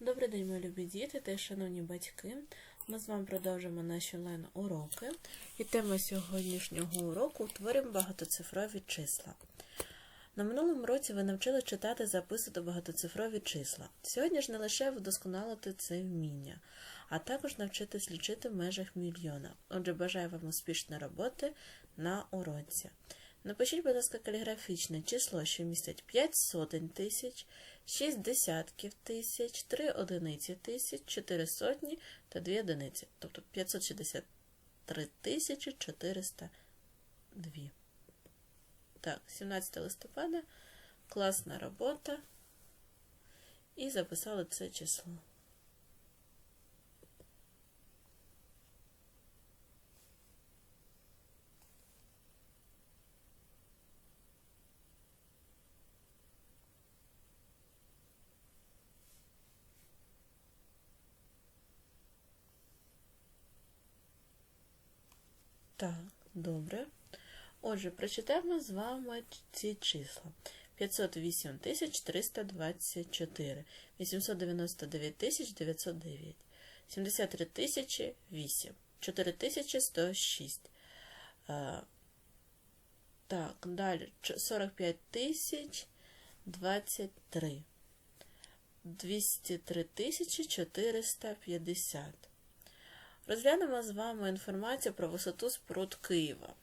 Добрий день, мої любі діти та шановні батьки. Ми з вами продовжимо наші онлайн уроки. І тема сьогоднішнього уроку утворюємо багатоцифрові числа. На минулому році ви навчили читати записувати багатоцифрові числа. Сьогодні ж не лише вдосконалити це вміння, а також навчитись лічити в межах мільйона. Отже, бажаю вам успішної роботи на уроці. Напишіть, будь ласка, каліграфічне число, що містить 5 сотень тисяч, 6 десятків тисяч, 3 одиниці тисяч, 4 сотні та 2 одиниці. Тобто 563 тисячі 402. Так, 17 листопада. Класна робота. І записали це число. Так, добре. Отже, прочитаємо з вами ці числа. 508 324, 899 909, 73 тисячі 8, 4106. А, Так, далі 45 тисяч 23, 203 тисячі 450. Розглянемо з вами інформацію про висоту споруд Києва.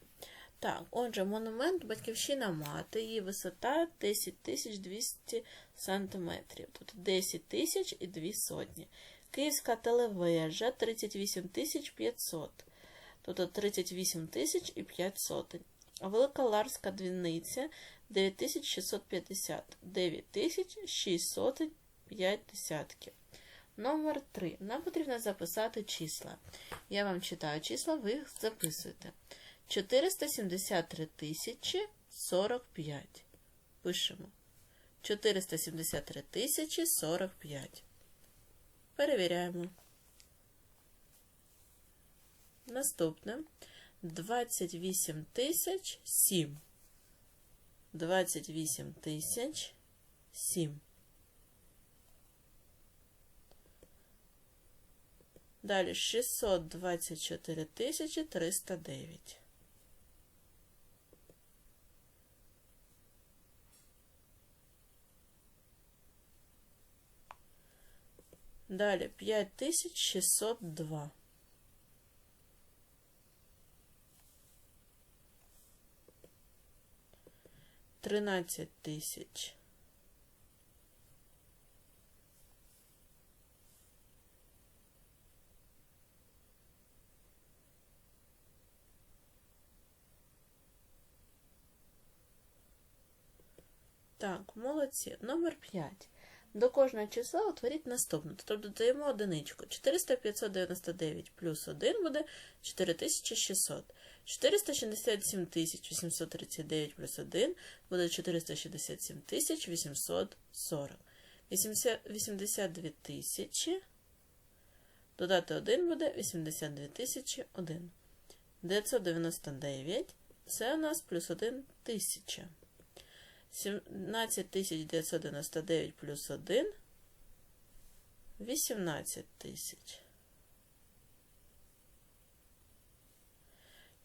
Так, отже, монумент Батьківщина Мати, її висота 10 200 см, тобто 10 тисяч і 2 сотні. Київська телевежа 38 500, тобто 38 тисяч і 5 сотень. Велика Ларська дзвіниця 9650, 9600 5 десятків. Номер 3. Нам потрібно записати числа. Я вам читаю числа, ви їх записуєте. 473 тисячі 45. Пишемо. 473 тисячі 45. Перевіряємо. Наступне 28 тисяч 7. 28 тисяч 7. Далі 624 тисячі 309. Далі 5602. Тринадцять тисяч. Так, молодці. Номер 5. До кожного числа утворіть наступне. Тобто додаємо одиничку. 400 599 плюс 1 буде 4600. 467 839 плюс 1 буде 467 840. 82 тисячі. Додати 1 буде 82 тисячі 1. 999 це у нас плюс 1 тисяча. 17999 плюс 1 18 тисяч.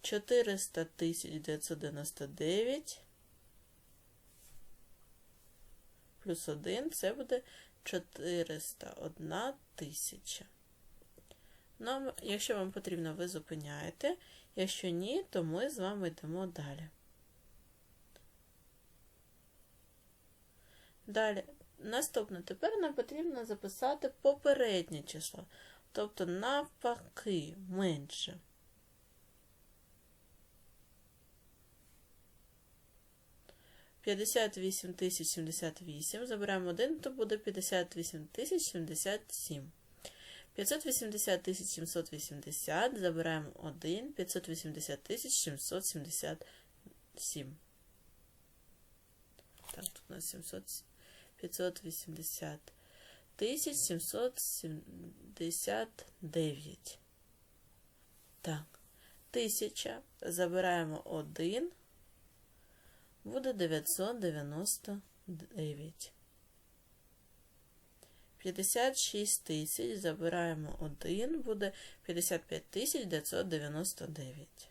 400 тисяч 999 плюс 1 це буде 401 тисяча. Нам, якщо вам потрібно, ви зупиняєте. Якщо ні, то ми з вами йдемо далі. Далі, наступне, тепер нам потрібно записати попереднє число, тобто навпаки менше. П'ятдесят вісім тисяч сімдесят вісім. Забираємо один, то буде п'ятдесят вісім тисяч сімдесят сім. 580 тисяч 780, забираємо 1, 580 тисяч 777. Так, тут у нас 700, 580 тисяч 779. Так, тисяча. Забираємо 1, буде 999. 56 тисяч, забираємо 1, буде 55 тисяч 999.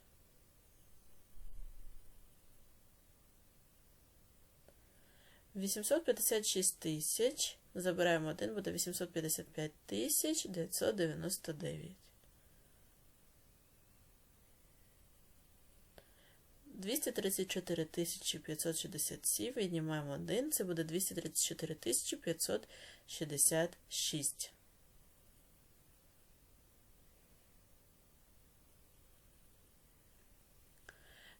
Вісімсот п'ятдесят шість тисяч, забираємо 1, буде 855 тисяч 999. 234 тисячі 567, віднімаємо 1, це буде 234 тисячі 566.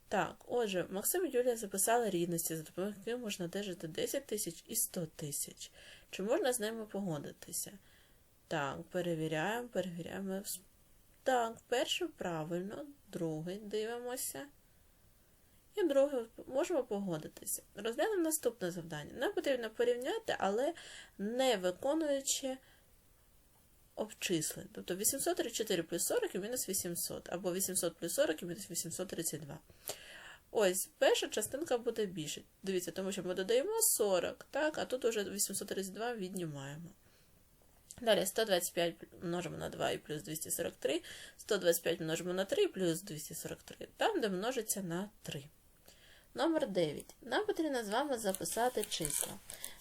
Так, отже, Максим і Юлія записали рівності, за допомогою яких можна одержати 10 тисяч і 100 тисяч. Чи можна з ними погодитися? Так, перевіряємо, перевіряємо. Так, перше правильно, другий дивимося. І друге, можемо погодитися. Розглянемо наступне завдання. Нам потрібно порівняти, але не виконуючи обчислень. Тобто 834 плюс 40 і мінус 800, або 800 плюс 40 і мінус 832. Ось, перша частинка буде більше. Дивіться, тому що ми додаємо 40, так, а тут уже 832 віднімаємо. Далі 125 множимо на 2 і плюс 243, 125 множимо на 3 і плюс 243, там, де множиться на 3. Номер 9. Нам потрібно з вами записати числа.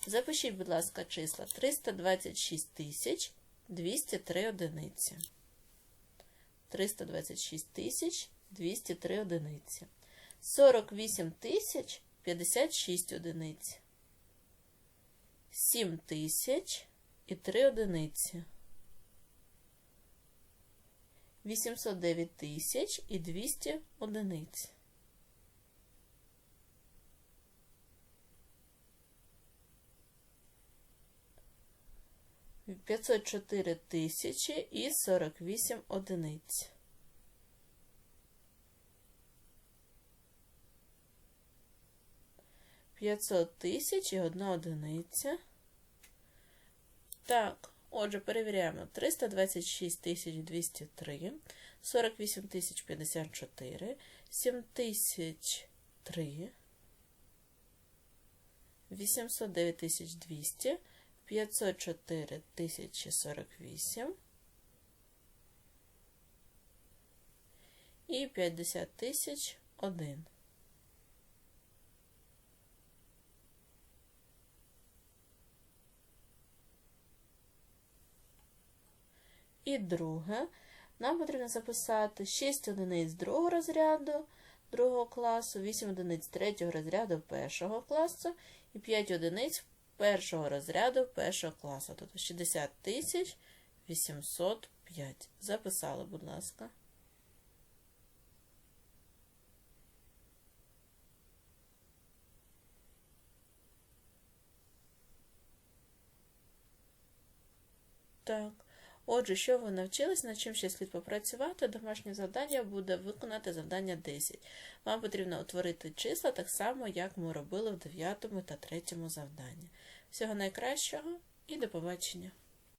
Запишіть, будь ласка, числа 326 тисяч 203 одиниці. 326 тисяч 203 одиниці. 48 тисяч 56 одиниць. 7 тисяч і 3 одиниці. 809 тисяч і 200 одиниць. 504 тисячі і 48 одиниць. П'ятсот тисяч і одна одиниця. Так, отже, перевіряємо 326 тисяч 203, 48 тисяч 54, 7 тисяч 3, 809 тисяч 200, 504 тисячі 48 і 50 тисяч 1. І друге, нам потрібно записати 6 одиниць другого розряду другого класу, 8 одиниць третього розряду першого класу і 5 одиниць першого розряду першого класу. Тобто 60 тисяч 805. Записали, будь ласка. Так. Отже, що ви навчились, над чим ще слід попрацювати, домашнє завдання буде виконати завдання 10. Вам потрібно утворити числа так само, як ми робили в 9 та 3 завданні. Всього найкращого і до побачення!